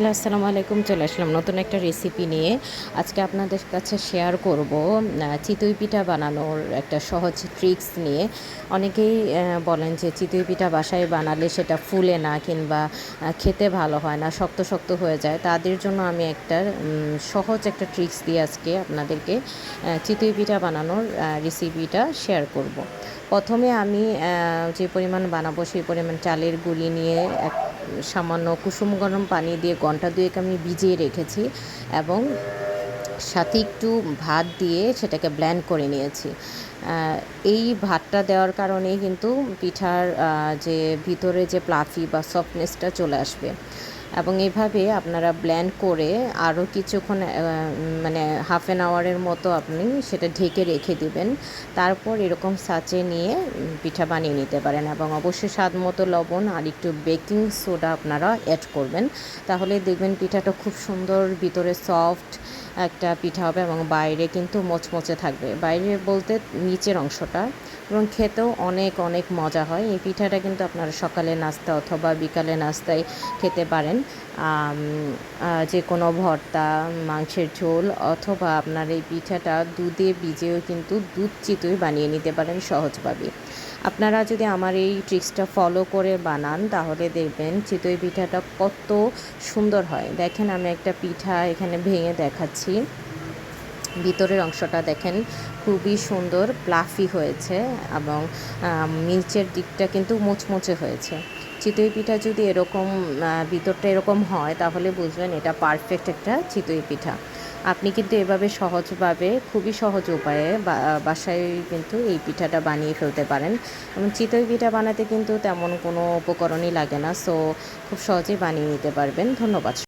Hello আসসালামু আলাইকুম, চলে আসলাম নতুন একটা রেসিপি নিয়ে। আজকে আপনাদের কাছে শেয়ার করব চিতই পিঠা বানানোর একটা সহজ ট্রিক্স নিয়ে। অনেকেই বলেন যে চিতই পিঠা বাসায় বানালে সেটা ফুলে না কিংবা খেতে ভালো হয় না, শক্ত শক্ত হয়ে যায়। তাদের জন্য আমি একটা সহজ একটা ট্রিক্স দিয়ে আজকে আপনাদেরকে চিতই পিঠা বানানোর রেসিপিটা শেয়ার করব। প্রথমে আমি যে পরিমাণ বানাবো সেই পরিমাণ চালের গুলি নিয়ে এক সামান্য কুসুম গরম পানি দিয়ে ঘণ্টা দুয়েক আমি ভিজিয়ে রেখেছি এবং সাথে একটু ভাত দিয়ে সেটাকে ব্ল্যান্ড করে নিয়েছি। এই ভাতটা দেওয়ার কারণে কিন্তু পিঠার যে ভিতরে যে প্লাফি বা সফটনেসটা চলে আসবে। এবং এভাবে আপনারা ব্ল্যান্ড করে আরও কিছুক্ষণ মানে হাফ অ্যান আওয়ারের মতো আপনি সেটা ঢেকে রেখে দিবেন। তারপর এরকম সাচে নিয়ে পিঠা বানিয়ে নিতে পারেন এবং অবশ্যই স্বাদ মতো লবণ আর একটু বেকিং সোডা আপনারা অ্যাড করবেন। তাহলে দেখবেন পিঠাটা খুব সুন্দর, ভিতরে সফট একটা পিঠা হবে এবং বাইরে কিন্তু মচমচে থাকবে। বাইরে বলতে নিচের অংশটা এবং খেতেও অনেক অনেক মজা হয়। এই পিঠাটা কিন্তু আপনারা সকালে নাস্তা অথবা বিকালে নাস্তায় খেতে পারেন। যে কোনো ভর্তা, মাংসের ঝোল অথবা আপনার এই পিঠাটা দুধে ভিজেও কিন্তু দুধ চিতই বানিয়ে নিতে পারেন সহজভাবে। আপনারা যদি আমার এই ট্রিক্সটা ফলো করে বানান, তাহলে দেখবেন চিতই পিঠাটা কত সুন্দর হয়। দেখেন আমি একটা পিঠা এখানে ভেঙে দেখাচ্ছি। ভিতরের অংশটা দেখেন খুবই সুন্দর প্লাফি হয়েছে এবং নিচের দিকটা কিন্তু মুচমুচে হয়েছে। চিতই পিঠা যদি এরকম ভিতরটা এরকম হয় তাহলে বুঝবেন এটা পারফেক্ট একটা চিতই পিঠা আপনি কিন্তু এভাবে সহজভাবে, খুবই সহজ উপায়ে বাসায় কিন্তু এই পিঠাটা বানিয়ে ফেলতে পারেন। এবং চিতই পিঠা বানাতে কিন্তু তেমন কোনো উপকরণই লাগে না সো খুব সহজেই বানিয়ে নিতে পারবেন। ধন্যবাদ।